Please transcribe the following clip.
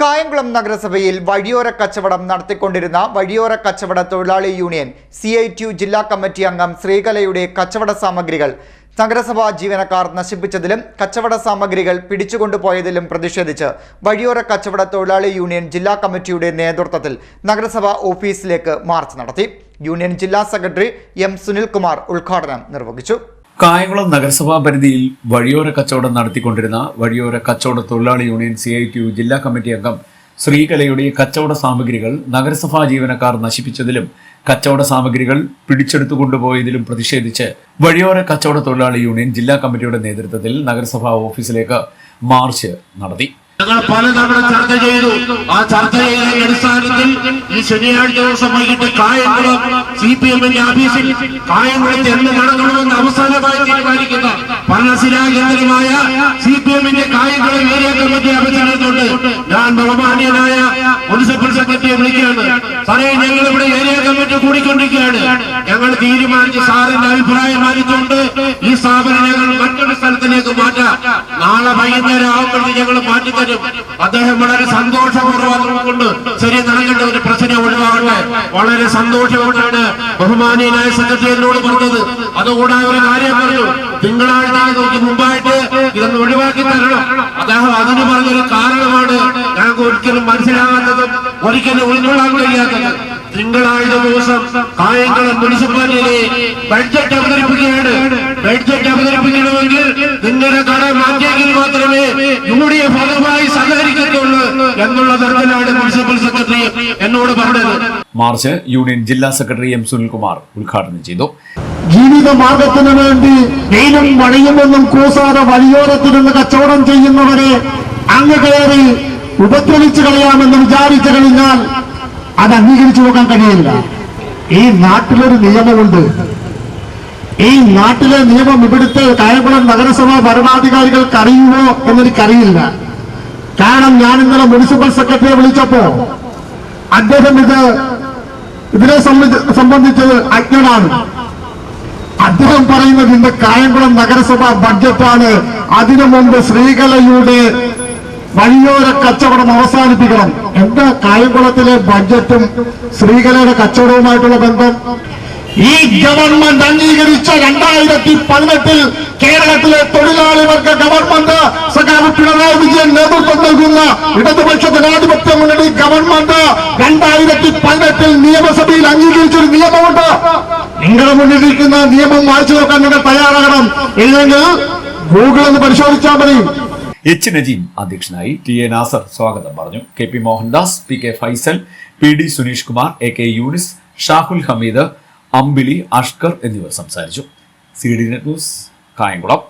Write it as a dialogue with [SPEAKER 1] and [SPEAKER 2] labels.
[SPEAKER 1] കായംകുളം നഗരസഭയിൽ വഴിയോര കച്ചവടം നടത്തിക്കൊണ്ടിരുന്ന വഴിയോര കച്ചവട തൊഴിലാളി union C I T U ജില്ലാ കമ്മിറ്റി അംഗം ശ്രീകലയുടെ കച്ചവട സാമഗ്രികൾ. നഗരസഭാ ജീവനക്കാർ നശിപ്പിച്ചതിലും കച്ചവട സാമഗ്രികൾ പിടിച്ചുകൊണ്ടുപോയതിലും പ്രതിഷേധിച്ച് വഴിയോര കച്ചവട തൊഴിലാളി യൂണിയൻ ജില്ലാ കമ്മിറ്റിയുടെ നേതൃത്വത്തിൽ നഗരസഭാ ഓഫീസിലേക്ക് മാർച്ച് നടത്തി. യൂണിയൻ ജില്ലാ സെക്രട്ടറി എം സുനിൽകുമാർ ഉദ്ഘാടനം നിർവഹിച്ചു.
[SPEAKER 2] കായംകുളം നഗരസഭാ പരിധിയിൽ വഴിയോര കച്ചവടം നടത്തിക്കൊണ്ടിരുന്ന വഴിയോര കച്ചവട തൊഴിലാളി union C I T U ജില്ലാ കമ്മിറ്റി അംഗം ശ്രീകലയുടെ കച്ചവട സാമഗ്രികൾ നഗരസഭാ ജീവനക്കാർ നശിപ്പിച്ചതിലും കച്ചവട സാമഗ്രികൾ പിടിച്ചെടുത്തു കൊണ്ടുപോയതിലും പ്രതിഷേധിച്ച് വഴിയോര കച്ചവട തൊഴിലാളി യൂണിയൻ ജില്ലാ കമ്മിറ്റിയുടെ നേതൃത്വത്തിൽ നഗരസഭാ ഓഫീസിലേക്ക് മാർച്ച് നടത്തി.
[SPEAKER 3] ഞങ്ങൾ പലതവണ ചർച്ച ചെയ്തു. ആ ചർച്ച ചെയ്തതിന്റെ അടിസ്ഥാനത്തിൽ ഈ ശനിയാഴ്ച ദിവസം വൈകിട്ട് കായംകുളം സി പി എമ്മിന്റെ ഓഫീസിൽ കായംകുളത്ത് എന്ത് നടക്കണമെന്ന് തീരുമാനിക്കുന്ന ഭരണശിലാകേന്ദ്രമായ സി പി എമ്മിന്റെ കായംകുളം ഏരിയ കമ്മിറ്റി അവതരണത്തുണ്ട് ഞാൻ ബഹുമാന്യനായ മുനിസിപ്പൽ സെക്രട്ടറിയെ വിളിക്കുകയാണ്. സാറേ ഞങ്ങൾ ഇവിടെ ഏരിയ കമ്മിറ്റി കൂടിക്കൊണ്ടിരിക്കുകയാണ്. ഞങ്ങൾ തീരുമാനിച്ച് സാറിന്റെ അഭിപ്രായം മാനിച്ചുകൊണ്ട് ഈ സ്ഥാപനം ഞങ്ങൾ മറ്റൊരു സ്ഥലത്തിലേക്ക് മാറ്റാം. നാളെ വൈകുന്നേരം ആവുമ്പോഴത്തേക്ക് ഞങ്ങൾ മാറ്റിത്തരും. അദ്ദേഹം വളരെ സന്തോഷപൂർവം കൊണ്ട് ശരി നൽകേണ്ട ഒരു പ്രശ്നം ഒഴിവാകട്ടെ. വളരെ സന്തോഷമായിട്ടാണ് ബഹുമാനീയനായ സെക്രട്ടറി എന്നോട് പറഞ്ഞത്. അതുകൂടാതെ ഒരു കാര്യം പറഞ്ഞു. തിങ്കളാഴ്ച നോക്കി മുമ്പായിട്ട് ഇതൊന്ന് ഒഴിവാക്കി തരണം. അദ്ദേഹം അതിന് പറഞ്ഞൊരു കാരണമാണ് ഞങ്ങൾക്ക് ഒരിക്കലും മനസ്സിലാകാത്തതും ഒരിക്കലും ഉൾക്കൊള്ളാൻ കഴിയാത്തത്. തിങ്കളാഴ്ച ദിവസം കായംകുളം മുനിസിപ്പാലിറ്റിയിലെ ബഡ്ജറ്റ് അവതരിപ്പിക്കുകയാണ്. ബഡ്ജറ്റ് അവതരിപ്പിക്കണമെങ്കിൽ നിങ്ങളുടെ കട മാറ്റിയെങ്കിൽ മാത്രമേ യു ഡി എഫ് അതുമായി സഹകരിക്കത്തുള്ളൂ എന്നുള്ള തരത്തിലാണ് മുനിസിപ്പൽ സെക്രട്ടറി എന്നോട് പറഞ്ഞത്.
[SPEAKER 2] മാർച്ച് യൂണിയൻ ജില്ലാ സെക്രട്ടറി എം സുനിൽകുമാർ ഉദ്ഘാടനം ചെയ്തു.
[SPEAKER 4] ജീവിത മാർഗത്തിന് വേണ്ടി വെയിലും മഴയുമൊന്നും കൂസാതെ വഴിയോരത്തിരുന്ന് കച്ചവടം ചെയ്യുന്നവരെ അങ്ങ് കയറി ഉപദ്രവിച്ചു കളയാമെന്ന് വിചാരിച്ചു കഴിഞ്ഞാൽ അത് അംഗീകരിച്ചു പോകാൻ കഴിയില്ല. ഈ നാട്ടിലൊരു നിയമമുണ്ട്. ഈ നാട്ടിലെ നിയമം ഇവിടുത്തെ കായംകുളം നഗരസഭാ ഭരണാധികാരികൾക്ക് അറിയുമോ എന്നെനിക്കറിയില്ല. കാരണം ഞാൻ ഇന്നലെ മുനിസിപ്പൽ സെക്രട്ടറിയെ വിളിച്ചപ്പോ അദ്ദേഹം ഇത് ഇതിനെ സംബന്ധിച്ചത് സംബന്ധിച്ച് അജ്ഞനാണ്. അദ്ദേഹം പറയുന്നത് ഇന്ന് കായംകുളം നഗരസഭാ ബഡ്ജറ്റാണ്. അതിനു മുമ്പ് ശ്രീകലയുടെ വഴിയോര കച്ചവടം അവസാനിപ്പിക്കണം. എന്താ കായംകുളത്തിലെ ബഡ്ജറ്റും ശ്രീകലയുടെ കച്ചവടവുമായിട്ടുള്ള ബന്ധം? ഈ ഗവൺമെന്റ് അംഗീകരിച്ച രണ്ടായിരത്തി പതിനെട്ടിൽ കേരളത്തിലെ തൊഴിലാളി വർഗ ഗവൺമെന്റ് സഖാവ് പിണറായി വിജയൻ നേതൃത്വം നൽകുന്ന ഇടതുപക്ഷ ജനാധിപത്യ മുന്നണി ഗവൺമെന്റ് രണ്ടായിരത്തി പതിനെട്ടിൽ നിയമസഭയിൽ അംഗീകരിച്ചൊരു നിയമമുണ്ട്. നിങ്ങളുടെ മുന്നിലിരിക്കുന്ന നിയമം വായിച്ചു നോക്കാൻ നിങ്ങൾ തയ്യാറാകണം. ഇല്ലെങ്കിൽ ഗൂഗിൾ ഒന്ന് പരിശോധിച്ചാൽ മതി.
[SPEAKER 2] എച്ച് നജീം അധ്യക്ഷനായി ടി എ നാസർ സ്വാഗതം പറഞ്ഞു. K P Mohandas P K Faisal P D Suneesh Kumar A K Yunus Shahul Hameed Ambili Ashkar എന്നിവർ സംസാരിച്ചു. C D net news Kayamkulam.